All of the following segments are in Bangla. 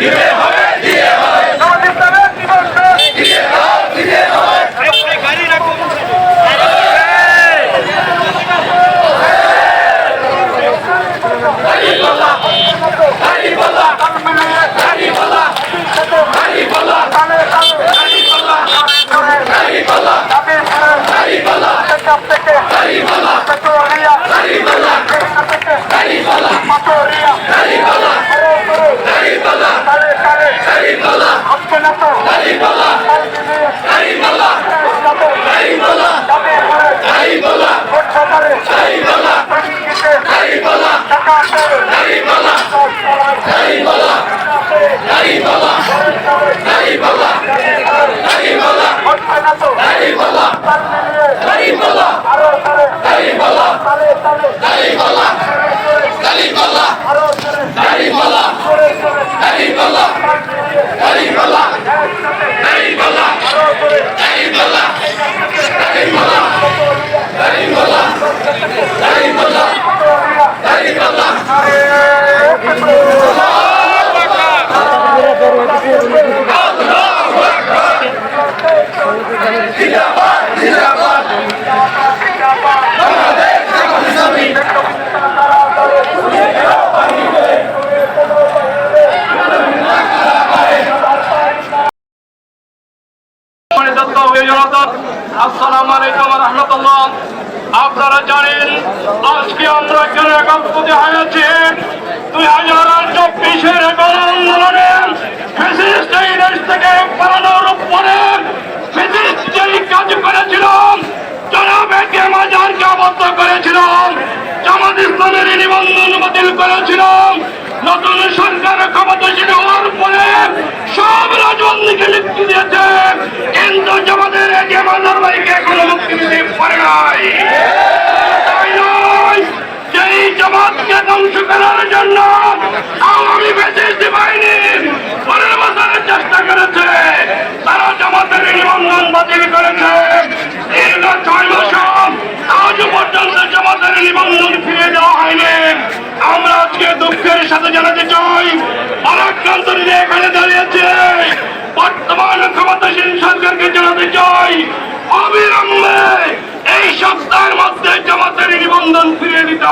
Yeah. Haribullah! Haribullah! আপনারা জানেন আজকে আমরা এখানে একত্রিত হয়েছি। দুই হাজার চব্বিশের গণ আন্দোলনে পারে নাই? জন্য পনেরো বছরের চেষ্টা করেছে, তারা নিবন্ধন করেছে। পর্যন্ত নিবন্ধন হয়নি। আমরা আজকে দুঃখের সাথে জানাতে চাই পরাক্রান্ত নিয়ে এখানে দাঁড়িয়েছে বর্তমান ক্ষমতাসীন সরকারকে জানাতে চাই অবিলম্বে এই সপ্তাহের মধ্যে জামাতের নিবন্ধন ফিরিয়ে দিতে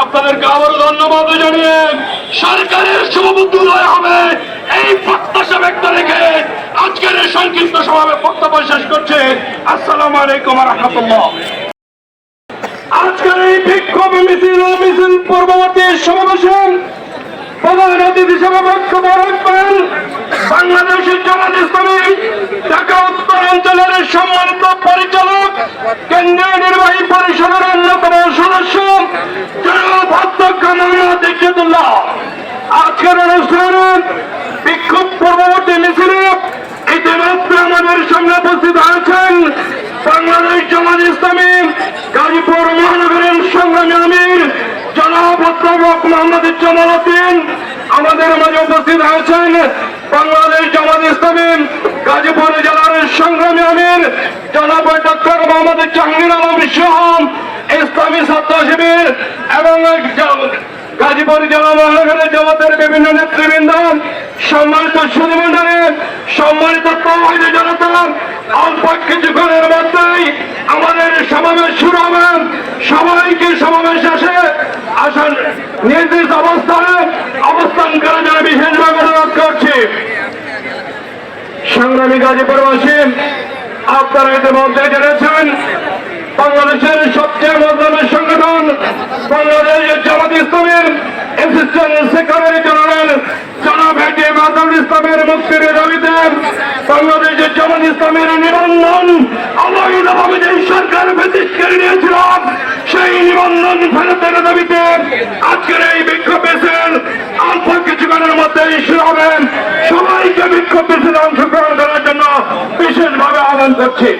আপনাদেরকে আবারও ধন্যবাদ জানিয়ে সরকারের শুভবুদ্ধ উদয় হবে। এই প্রত্যাশা ব্যক্ত রেখে আজকের এই সংক্ষিপ্ত সভাবে বক্তব্য শেষ করছে। আসসালামু আলাইকুম রহমতুল্লাহ। আজকের এই বিক্ষোভ মিছিল ও মিছিল পূর্ববর্তী সমাবেশে প্রধান অতিথি হিসেবে বক্তব্য রাখবেন বাংলাদেশের জামাত ইসলামী ঢাকা উত্তর অঞ্চলের সম্মানিত পরিচালক কেন্দ্রীয় নির্বাহী পরিষদের অন্যতম সদস্য জনাব অধ্যক্ষ মোহাম্মদ ইজ্জতুল্লাহ আজকের অনুষ্ঠানে বিক্ষোভ পূর্ববর্তী মিছিলে ইতিমধ্যে আমাদের সামনে উপস্থিত হয়েছেন বাংলাদেশ জামাত ইসলামী গাজীপুর মহানগরের সংগ্রামী আমির জনাব অধ্যাপক মোহাম্মদ জামাল আমাদের মাঝে উপস্থিত হয়েছেন বাংলাদেশ জামাত ইসলামী, গাজীপুর জেলার সংগ্রামী আমির জনাব ডক্টর মোহাম্মদ জাহাঙ্গীর আলম সহ ইসলামী ছাত্র শিবির এবং গাজীপুর জেলা মহানগরের জগতের বিভিন্ন নেতৃবৃন্দ, সম্মানিত সুধীমণ্ডলী সম্মানিত জনতা অল্প কিছুক্ষণের মধ্যেই আমাদের সমাবেশ শুরু হবে। সবাইকে সমাবেশ আসে। আসান নির্দিষ্ট অবস্থানে অবস্থান করার জন্য বিশেষভাবে অনুরোধ করছি। সংগ্রামী গাজীপুরবাসী আপনারা ইতিমধ্যে জেনেছেন, বাংলাদেশের সবচেয়ে মজলুমের সংগঠন বাংলাদেশের জামাত ইসলামের অ্যাসিস্ট্যান্ট সেক্রেটারি জেনারেল জনাব হেডি মাদুল ইসলামের মুক্তির দাবিতে বাংলাদেশের জামাত ইসলামের নিবন্ধন অবৈধভাবে যে সরকার ব্রিটিশকারী নিয়েছিল সেই নিবন্ধন ফেরতের দাবিতে আজকের এই বিক্ষোভ মিছিল অল্প কিছুক্ষণের মধ্যেই শুরু হবেন সবাইকে বিক্ষোভ মিছিলে অংশগ্রহণ করার জন্য বিশেষভাবে আহ্বান করছি।